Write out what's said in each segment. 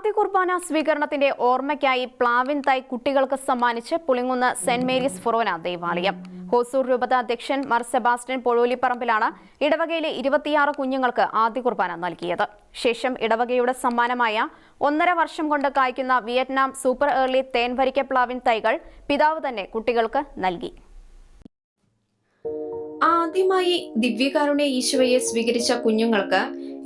ആദ്യ കുർബാന സ്വീകരണത്തിന്റെ ഓർമ്മയ്ക്കായി പ്ലാവിൻ തൈ കുട്ടികൾക്ക് സമ്മാനിച്ച് പുളിങ്ങുന്ന സെന്റ് മേരീസ് ഫൊറോന ദേവാലയം. ഹോസൂർ രൂപത അധ്യക്ഷൻ മർ സെബാസ്റ്റ്യൻ പൊഴോലിപ്പറമ്പിലാണ് ഇടവകയിലെ ഇരുപത്തിയാറ് കുഞ്ഞുങ്ങൾക്ക് ആദ്യ കുർബാന നൽകിയത്. ശേഷം ഇടവകയുടെ സമ്മാനമായ ഒന്നര വർഷം കൊണ്ട് കായ്ക്കുന്ന വിയറ്റ്നാം സൂപ്പർ ഏർലി തേൻവരിക്ക പ്ലാവിൻ തൈകൾ പിതാവ് തന്നെ കുട്ടികൾക്ക് നൽകി. ആദ്യമായി ദിവ്യകാരുണ്യ ഈശോയെ സ്വീകരിച്ച കുഞ്ഞുങ്ങൾക്ക്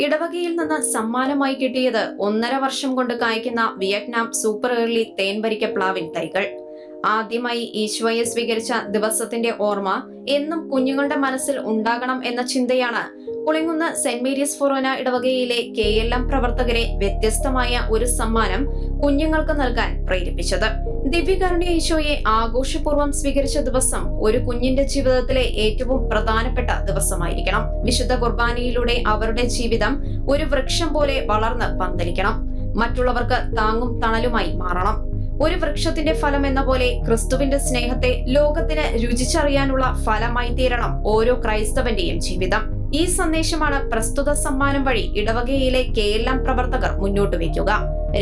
ഇടവകയിൽ നിന്ന് സമ്മാനമായി കിട്ടിയത് ഒന്നര വർഷം കൊണ്ട് കായ്ക്കുന്ന വിയറ്റ്നാം സൂപ്പർ ഏർലി തേൻവരിക്ക പ്ലാവിൻ തൈകൾ. ആദ്യമായി ഈശോയെ സ്വീകരിച്ച ദിവസത്തിന്റെ ഓർമ്മ എന്നും കുഞ്ഞുങ്ങളുടെ മനസ്സിൽ ഉണ്ടാകണം എന്ന ചിന്തയാണ് പുളിങ്ങുന്ന് സെന്റ് മേരീസ് ഫൊറോന ഇടവകയിലെ കെ എൽ എം പ്രവർത്തകരെ വ്യത്യസ്തമായ ഒരു സമ്മാനം കുഞ്ഞുങ്ങൾക്ക് നൽകാൻ പ്രേരിപ്പിച്ചത്. ദിവ്യകരുണ്യ ഈശോയെ ആഘോഷപൂർവം സ്വീകരിച്ച ദിവസം ഒരു കുഞ്ഞിന്റെ ജീവിതത്തിലെ ഏറ്റവും പ്രധാനപ്പെട്ട ദിവസമായിരിക്കണം. വിശുദ്ധ കുർബാനയിലൂടെ അവരുടെ ജീവിതം ഒരു വൃക്ഷം പോലെ വളർന്ന് പന്തലിക്കണം. മറ്റുള്ളവർക്ക് താങ്ങും തണലുമായി മാറണം. ഒരു വൃക്ഷത്തിന്റെ ഫലം എന്ന പോലെ ക്രിസ്തുവിന്റെ സ്നേഹത്തെ ലോകത്തിന് രുചിച്ചറിയാനുള്ള ഫലമായി തീരണം ഓരോ ക്രൈസ്തവന്റെയും ജീവിതം. ഈ സന്ദേശമാണ് പ്രസ്തുത സമ്മാനം വഴി ഇടവകയിലെ കെ എൽ എം പ്രവർത്തകർ മുന്നോട്ട് വയ്ക്കുക.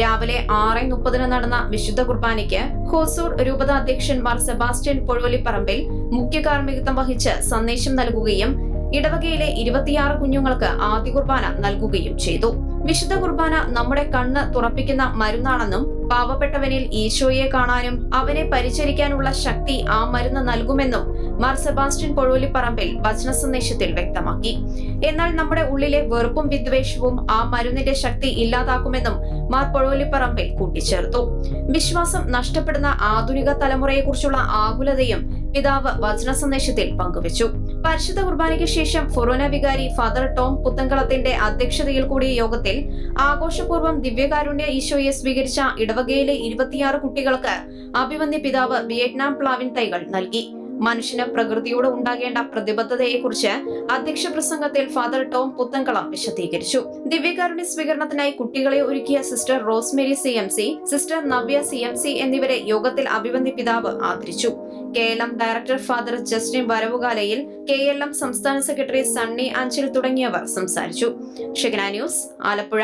രാവിലെ ആറ് മുപ്പതിന് നടന്ന വിശുദ്ധ കുർബാനയ്ക്ക് ഹോസൂർ അധ്യക്ഷൻ മാർ സെബാസ്റ്റ്യൻ പൊഴുവലിപ്പറമ്പിൽ മുഖ്യ കാർമ്മികത്വം വഹിച്ച് സന്ദേശം നൽകുകയും ഇടവകയിലെ ഇരുപത്തിയാറ് കുഞ്ഞുങ്ങൾക്ക് ആദ്യ കുർബാന നൽകുകയും ചെയ്തു. വിശുദ്ധ കുർബാന നമ്മുടെ കണ്ണ് തുറപ്പിക്കുന്ന മരുന്നാണെന്നും പാവപ്പെട്ടവനിൽ ഈശോയെ കാണാനും അവനെ പരിചരിക്കാനുള്ള ശക്തി ആ മരുന്ന് നൽകുമെന്നും മാർ സെബാസ്റ്റ്യൻ പൊഴോലിപ്പറമ്പിൽ വചന സന്ദേശത്തിൽ വ്യക്തമാക്കി. എന്നാൽ നമ്മുടെ ഉള്ളിലെ വെറുപ്പും വിദ്വേഷവും ആ മരുന്നിന്റെ ശക്തി ഇല്ലാതാക്കുമെന്നും മാർ പൊഴോലിപ്പറമ്പിൽ കൂട്ടിച്ചേർത്തു. വിശ്വാസം നഷ്ടപ്പെടുന്ന ആധുനിക തലമുറയെക്കുറിച്ചുള്ള ആകുലതയും പിതാവ് വചന സന്ദേശത്തിൽ പങ്കുവച്ചു. പരിശുദ്ധ കുർബാനയ്ക്ക് ശേഷം ഫൊറോന വികാരി ഫാദർ ടോം പുത്തങ്കളത്തിന്റെ അധ്യക്ഷതയിൽ കൂടിയ യോഗത്തിൽ ആഘോഷപൂർവം ദിവ്യകാരുണ്യ ഈശോയെ സ്വീകരിച്ച ഇടവകയിലെ ഇരുപത്തിയാറ് കുട്ടികൾക്ക് അഭിവന്യ പിതാവ് വിയറ്റ്നാം പ്ലാവിൻ തൈകൾ നൽകി. മനുഷ്യന് പ്രകൃതിയോട് ഉണ്ടാകേണ്ട പ്രതിബദ്ധതയെക്കുറിച്ച് അധ്യക്ഷ പ്രസംഗത്തിൽ ഫാദർ ടോം പുത്തൻകളം വിശദീകരിച്ചു. ദിവ്യകാരുണ്യ സ്വീകരണത്തിനായി കുട്ടികളെ ഒരുക്കിയ sister Rosemary C M C sister Navya C M C എന്നിവരെ യോഗത്തിൽ അഭിവന്ദി പിതാവ് ആദരിച്ചു. K L M director father Justin വരവുകാലയിൽ K L M സംസ്ഥാന സെക്രട്ടറി സണ്ണി അഞ്ചൽ തുടങ്ങിയവർ സംസാരിച്ചു. ന്യൂസ് ആലപ്പുഴ.